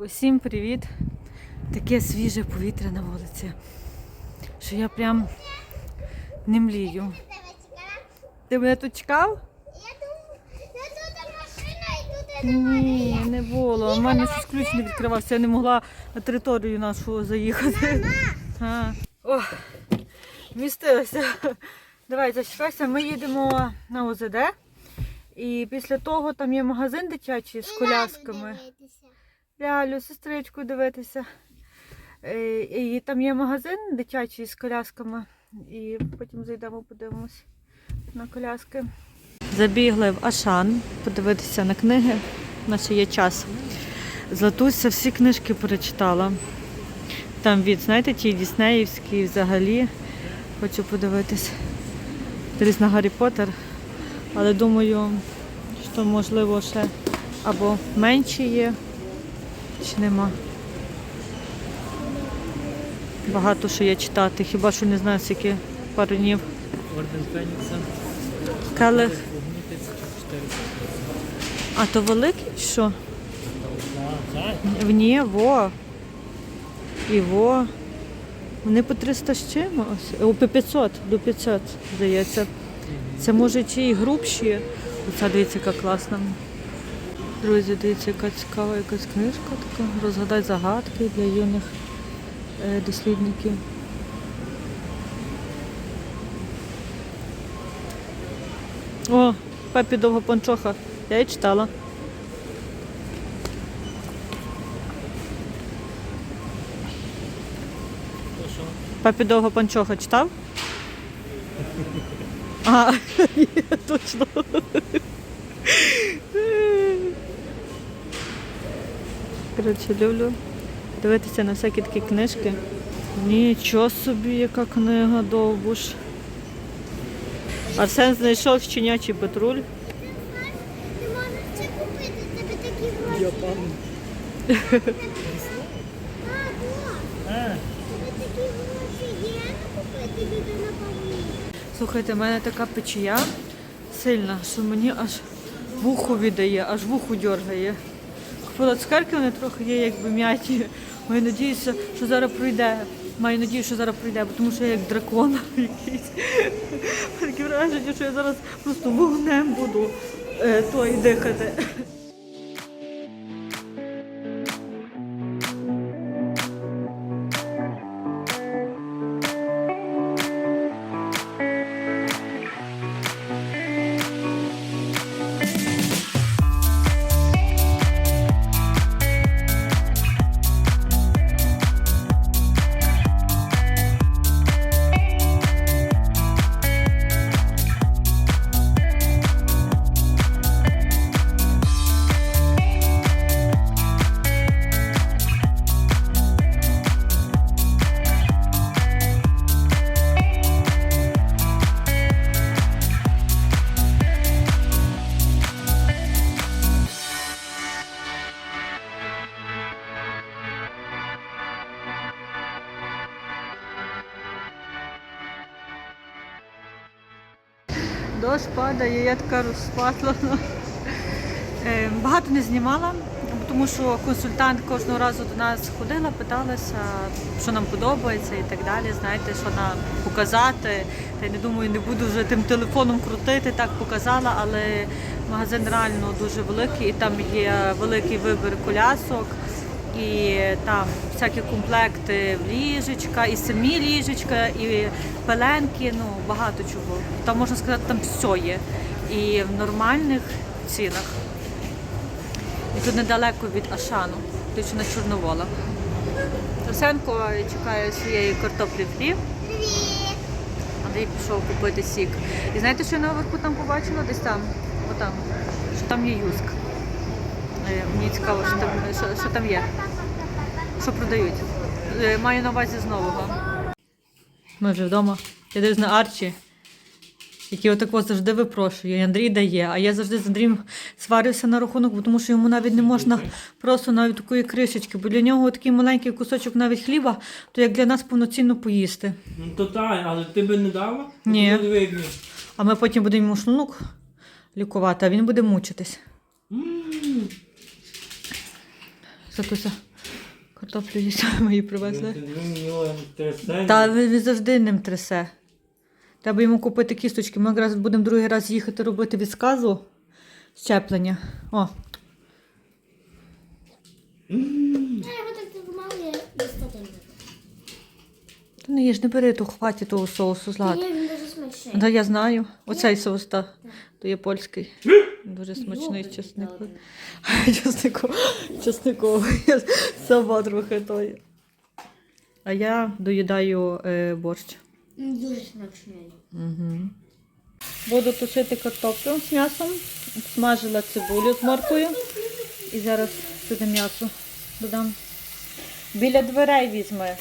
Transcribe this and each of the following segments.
Усім привіт! Таке свіже повітря на вулиці, що я прям не млію. Ти мене тут чекав? Ні, не було. У мене щось ключ не відкривався, я не могла на територію нашу заїхати. А. О, вмістилася. Давай, зачекайся, ми їдемо на ОЗД. І після того там є магазин дитячий з колясками. Лялю, сестричку дивитися. Е, І там є магазин дитячий з колясками. І потім зайдемо, подивимось на коляски. Забігли в Ашан подивитися на книги. У нас є час. Златуся всі книжки перечитала. Там від, знаєте, ті Діснеївські взагалі. Хочу подивитись. Дивись на Гаррі Поттер. Але думаю, що можливо ще або менші є, чи нема. Багато що є читати, хіба що не знаю, скільки пару днів. Орден Фенікса, Келих. А то великий що? В ні, во. І во. Вони по 300 з чимось. О, по 500, до 500, здається. Це може чи і грубші. Оця дивіться, яка класна. Друзі, дивіться, яка цікава якась книжка така. Розгадай загадки для юних е, дослідників. О, папі довго панчоха. Я її читала. Папі довго панчоха читав? А, ні, точно. Коротше, люблю дивитися на всякі такі книжки. Нічого собі, яка книга довбуш. Арсен знайшов щенячий патруль. Ти можеш це купити, тебе такі гроші. Людина павлі. Слухайте, в мене така печія сильна, що мені аж вухо віддає, аж вухо дергає. Купила цукерки, вони трохи є якби м'яті. Маю надіюся, що зараз пройде. Маю надію, що зараз прийде, бо тому що я як дракон якийсь. Таке враження, що я зараз просто вогнем буду е, той дихати. Дощ падає, я така розпатлана. Е, Багато не знімала, тому що консультант кожного разу до нас ходила, питалася, що нам подобається і так далі. Знаєте, що нам показати. Та й не думаю, не буду вже тим телефоном крутити, так показала, але магазин реально дуже великий, і там є великий вибір колясок. І там всякі комплекти ліжечка, і самі ліжечка, і пеленки, ну багато чого. Там можна сказати, там все є. І в нормальних цінах. І тут недалеко від Ашану, точно на Чорновола. Росенко чекає своєї картоплі фрі. Андрій пішов купити сік. І знаєте, що я наверху там побачила? Десь там, отам, що там є юск. Е, Мені цікаво, що там, що, що там є. Що продають? Е, Маю на увазі з нового. Ми вже вдома. Я дивлюсь на Арчі, який отако завжди випрошує. І Андрій дає. А я завжди з Андрієм сварився на рахунок, тому що йому навіть не можна просто навіть такої кришечки, бо для нього такий маленький кусочок навіть хліба, то як для нас повноцінно поїсти. ну то так, але ти би не дала? Ні. А ми потім будемо йому шлунок лікувати, а він буде мучитись. Затуся. Картоплю їсти мої привезли. Та Та він завжди ним трясе. Треба йому купити кісточки. Ми якраз будемо другий раз їхати робити від сказу щеплення. О, так та не їж, не бери ту хваті того соусу смачний. Да, я знаю. Оцей соус, та, то є польський. Дуже смачний чесник. Чесниковий. Чесниковий. Я сама трохи тої. А я доїдаю е, борщ. Дуже смачний. Угу. Буду тушити картоплю з м'ясом, смажила цибулю з моркою і зараз сюди м'ясо додам. Біля дверей візьми.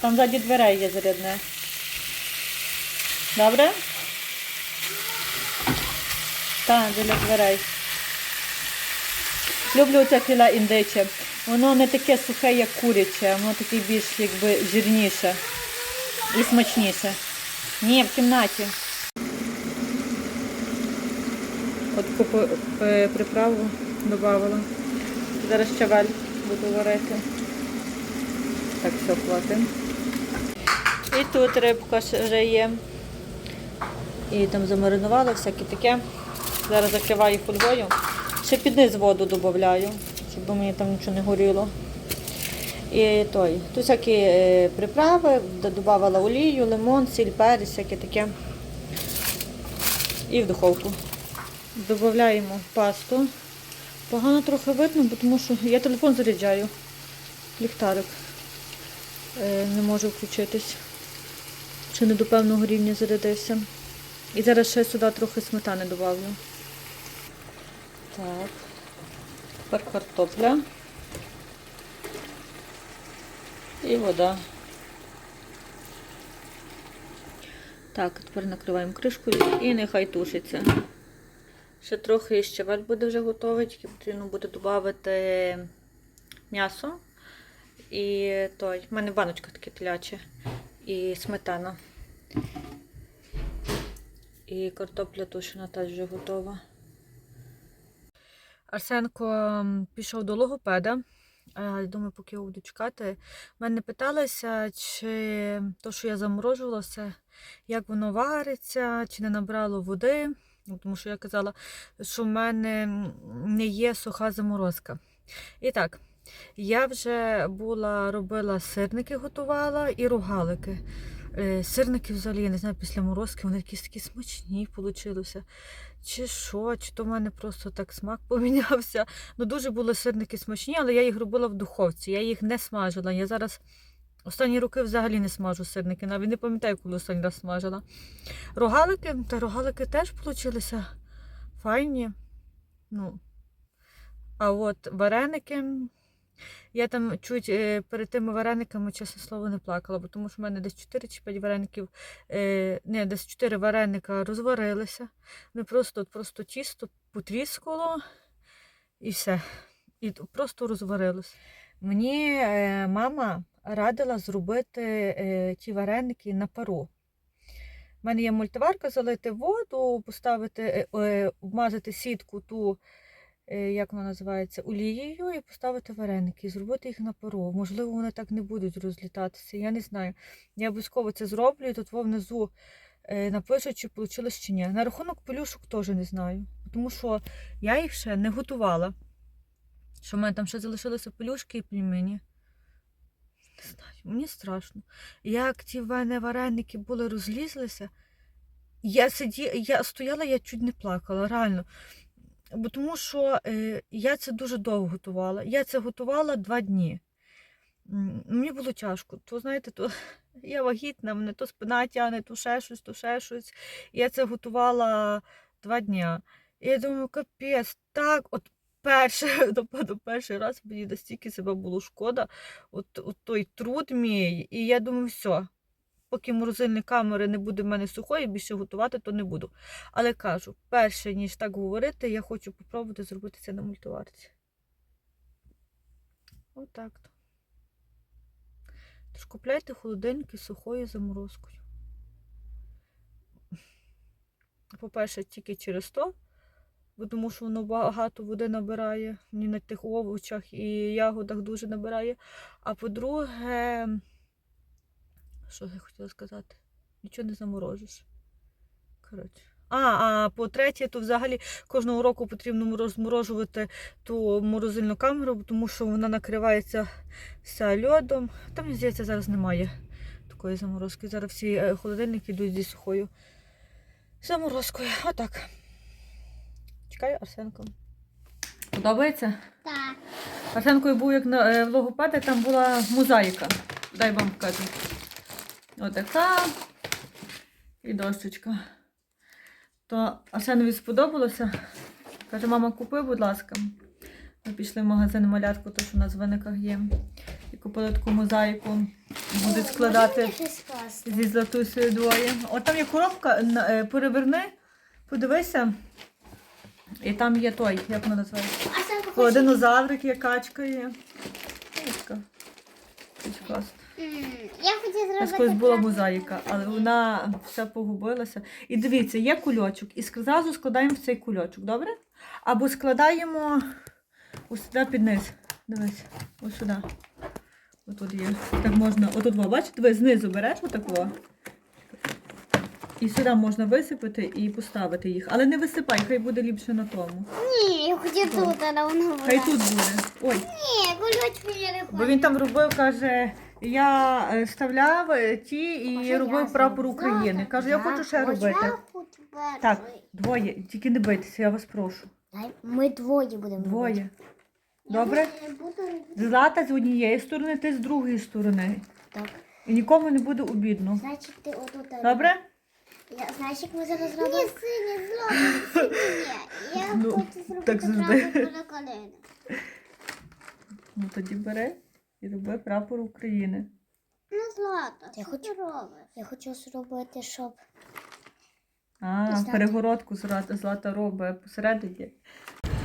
Там ззаді дверей є зарядне. Добре? Так, біля дверей. Люблю це філе індиче. Воно не таке сухе, як куряче, воно таке більш якби жирніше і смачніше. Ні, в кімнаті. От е, приправу додавала. Зараз щавель буду варити. Так, все, хватить. І тут рибка вже є. І там замаринувала всяке таке. Зараз закриваю фольгою. Ще під низ воду додаю, щоб мені там нічого не горіло. І той. Тут всякі е, приправи, додавала олію, лимон, сіль, перець, всяке таке. І в духовку. Додаємо пасту. Погано трохи видно, бо тому що я телефон заряджаю. Ліхтарик. Е, не може включитись. Ще не до певного рівня зарядився. І зараз ще сюди трохи сметани додавлю. Так. Тепер картопля. І вода. Так, тепер накриваємо кришкою і нехай тушиться. Ще трохи щавель буде вже готовий, тільки потрібно буде додати м'ясо. І той, в мене баночка таке теляче. І сметана. І картопля тушена теж вже готова. Арсенко пішов до логопеда. Думаю, поки його буду чекати. Мене питалися, чи то, що я заморожувала все, як воно вариться, чи не набрало води. Ну, Тому що я казала, що в мене не є суха заморозка. І так, я вже була робила сирники, готувала і рогалики. Е, Сирники взагалі, я не знаю, після морозки вони якісь такі смачні получилися. Чи що, чи то в мене просто так смак помінявся. Ну, дуже були сирники смачні, але я їх робила в духовці, я їх не смажила. Я зараз останні роки взагалі не смажу сирники, навіть не пам'ятаю, коли останній раз смажила. Рогалики, та рогалики теж получилися файні. Ну. А от вареники. Я там чуть е, перед тими варениками, чесне слово, не плакала, бо тому що в мене десь 4 чи 5 вареників, е, не, десь 4 вареника розварилися. Вони просто, просто тісто потріскало і все. І просто розварилось. Мені е, мама радила зробити ті вареники на пару. У мене є мультиварка, залити воду, поставити, е, сітку ту, як вона називається, олією, і поставити вареники, і зробити їх на пару. Можливо, вони так не будуть розлітатися. Я не знаю. Я обов'язково це зроблю, і тут внизу е, напишу, чи вийшло чи ні. На рахунок пелюшок теж не знаю. Тому що я їх ще не готувала. Що в мене там ще залишилися пелюшки і пельмені. Не знаю, мені страшно. Як ті в мене вареники були розлізлися, я сиді, я стояла, я чуть не плакала, реально. Бо тому що е, я це дуже довго готувала. Я це готувала два дні. Мені було тяжко. То, знаєте, то я вагітна, мене то спина тягне, то ще щось, то ще щось. Я це готувала два дня. І я думаю, капець, так, от перше, напевно, перший раз мені настільки себе було шкода, от, от той труд мій. І я думаю, все, поки морозильні камери не буде в мене сухої, більше готувати, то не буду. Але кажу, перше, ніж так говорити, я хочу попробувати зробити це на мультиварці. Отак. то. Тож купляйте холодильники сухою заморозкою. По-перше, тільки через то, бо тому що воно багато води набирає. Ні на тих овочах і ягодах дуже набирає. А по-друге, що я хотіла сказати? Нічого не заморожиш. Коротше. А, а по-третє, то взагалі кожного року потрібно розморожувати ту морозильну камеру, тому що вона накривається вся льодом. Там, мені здається, зараз немає такої заморозки. Зараз всі е, холодильники йдуть зі сухою заморозкою. Отак. Чекаю Арсенко. Подобається? Так. Арсенкою був як на е, в там була мозаїка. Дай вам покажу. Отака і дощечка. То Арсенові сподобалося. Каже, мама, купи, будь ласка. Ми пішли в магазин малятку, то що у нас в виниках є. І купили таку мозаїку. Будуть складати зі златусею двоє. От там є коробка, е, переверни, подивися. І там є той, як вона називається? О, динозаврик є, качка є. Ось така. Я хотіла У нас зробити... колись була мозаїка, але вона вся погубилася. І дивіться, є кульочок. І ск- зразу складаємо в цей кульочок, добре? Або складаємо ось сюди під низ. Дивись, ось сюди. Отут є. Так можна, отут, во, бачите, ви знизу береш отако. І сюди можна висипати і поставити їх. Але не висипай, хай буде ліпше на тому. Ні, я хотіла тут, але воно Хай тут буде. Ой. Ні, кульочки я не хочу. Бо він там робив, каже, я е, вставляв е, ті і Може, я робив прапор зроблю? України. Каже, я хочу ще робити. я. Так, двоє, тільки не бийтеся, я вас прошу. Ми двоє будемо Двоє. Добре? Робити. Злата з однієї сторони, ти з другої сторони. Так. І нікому не буде обідно. Значить, ти отут. Добре? Я, знаєш, як ми зараз зробимо? Ні, сині, зробимо, сині. Я Ну, хочу зробити так завжди. на коліна. Ну тоді бери і роби прапор України. Ну, Злата, Я що хочу- ти робиш? Я хочу зробити, щоб А, Злата. перегородку злата, злата робить посередині.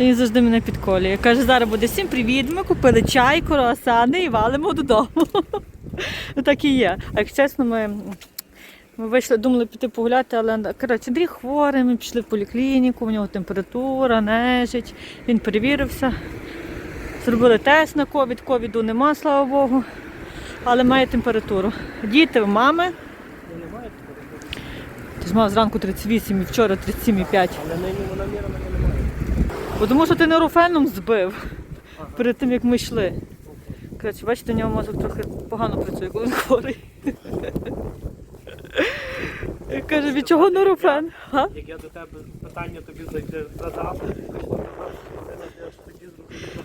Він завжди мене підколює. Каже, зараз буде всім привіт. Ми купили чай, круасани і валимо додому. Ну, так і є. А як чесно, ми, ми вийшли, думали піти погуляти, але коротше, Андрій хворий, ми пішли в поліклініку, у нього температура, нежить. Він перевірився. Зробили тест на ковід, ковіду нема, слава Богу. Але має температуру. Діти в мами. Ти ж мав зранку 38 і вчора 37,5. Але нині вона мірена немає. Бо тому що ти нерофеном збив перед тим, як ми йшли. Коротше, бачите, у нього мозок трохи погано працює, коли він хворий. Каже, від чого нерофен? Як я до тебе питання тобі зайде задав, ж тоді питання.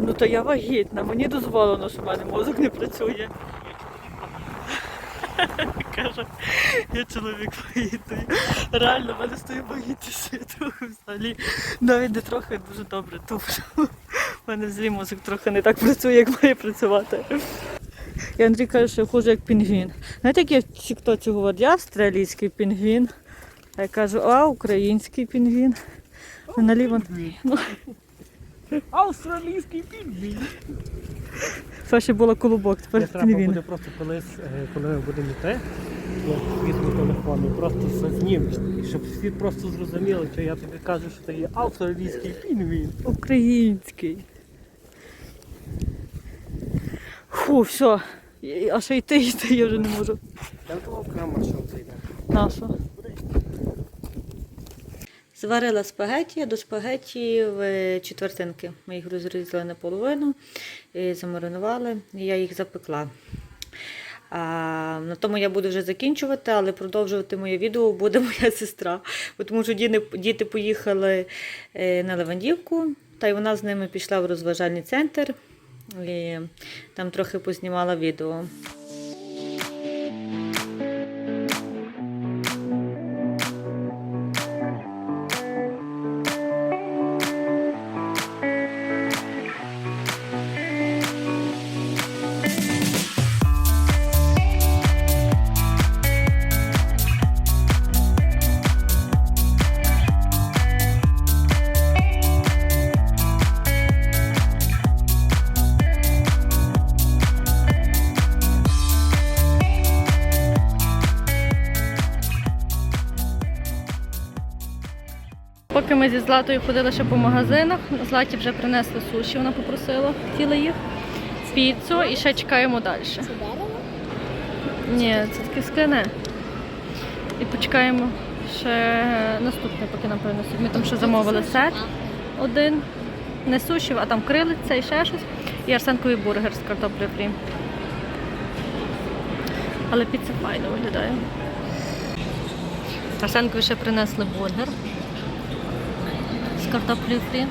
Ну то я вагітна, мені дозволено, що в мене мозок не працює. Каже, я чоловік вагітний. Реально, в мене стою вагітність, я трохи взагалі навіть не трохи дуже добре туплю. У мене взагалі мозок трохи не так працює, як має працювати. І Андрій каже, що я хожу як пінгвін. Знаєте, як я в тіктоці говорять, я австралійський пінгвін. А я кажу, а український пінгвін. Наліво. Австралійський пінгвін. Саші була колобок, Не тепер треба пінгвін. буде просто колись, е, коли ми будемо йти, я візьму телефон і просто зазнімеш, і щоб всі просто зрозуміли, що я тобі кажу, що ти є австралійський пінгвін. Український. Фу, все. І- А ще йти, йти я вже не можу. Я думав, окремо маршрут зайде. Наша. Зварила спагеті, до спагеті четвертинки. Ми їх розрізали наполовину, замаринували, і я їх запекла. А, на тому я буду вже закінчувати, але продовжувати моє відео буде моя сестра. Тому що діти, діти поїхали е, на Левандівку, та й вона з ними пішла в розважальний центр. І там трохи познімала відео. Ми зі Златою ходили ще по магазинах, Златі вже принесли суші, вона попросила, хотіла їх, піцу і ще чекаємо далі. Це дерево? Ні, це таке скляне. І почекаємо ще наступне, поки нам принесуть. Ми там ще замовили сет один, не суші, а там крилиця і ще щось. І арсенковий бургер з картоплею фрі. Але піца файно виглядає. Арсенкові ще принесли бургер з картоплею фрі.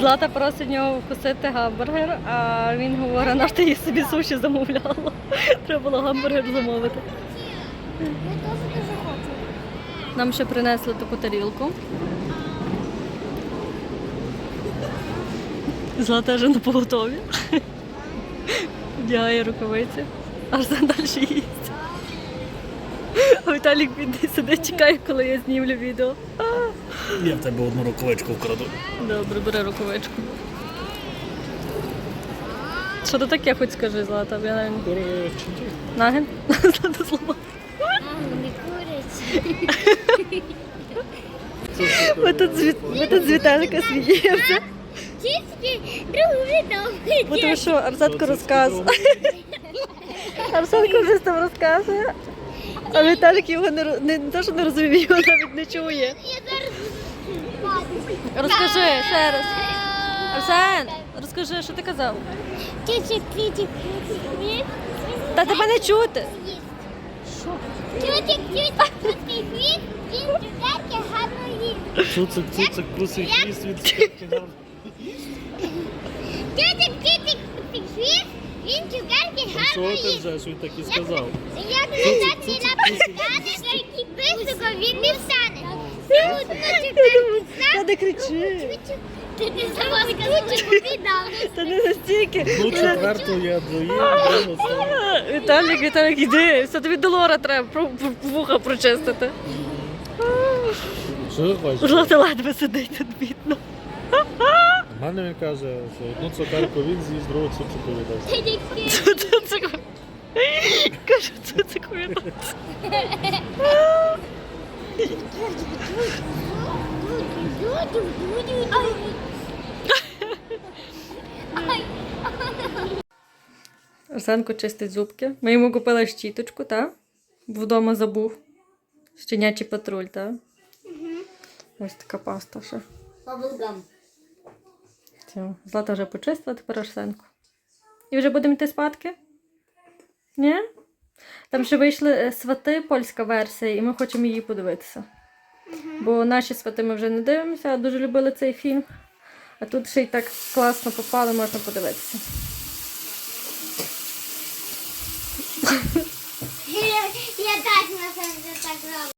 Злата просить нього вкусити гамбургер, а він говорить, на що ти їй собі суші замовляла. Треба було гамбургер замовити. Нам ще принесли таку тарілку. Злата вже на поготові. Вдягає рукавиці. Арсен далі їсть. А Віталік бідний сидить, чекає, коли я знімлю відео. Я в тебе одну рукавичку вкраду. Добре, бери рукавичку. Що то таке, хоч скажи, Злата, я навіть... Наген? Злата слова. Не курять. Ми тут, з ми тут з Віталіка сміємося. Тільки другу відео. Бо тому що Арсенко розказує. Арсенко вже там розказує. А Віталік його не, не, не те, що не розуміє, його навіть не чує. Я Розкажи ще раз. Арсен, розкажи, що ти казав? Тільки критик. Та тебе не чути. Тютик, тютик, тютик, хвіст, він цукерки гарно їсть. Цуцик, цуцик, крусий хвіст від цукерки гарно. Тютик, тютик, хвіст, він цукерки гарно Чого ти їсть. вже що він так і сказав? Як назад не написати, який високо він не встане. Тут на Та не кричи. Ти не сама. Та не настільки. Ну, четверту я доїв. Віталік, Віталік, іди. Все тобі долора треба вуха прочистити. Що ви хочете? Злата ледве сидить тут бідно. В мене він каже, що одну цукерку він з'їсть, другу цуцику віддасть. Це це це це Арсенко чистить зубки. Ми йому купили щіточку, так? Вдома забув. Щенячий патруль, так? Ось така паста ще. Баблгам. Все. Злата вже почистила, тепер Арсенко. І вже будемо йти спадки? Ні? Там ще вийшли е, свати, польська версія, і ми хочемо її подивитися. Бо наші свати ми вже не дивимося, а дуже любили цей фільм. А тут ще й так класно попали, можна подивитися. Я, я так на так роблю.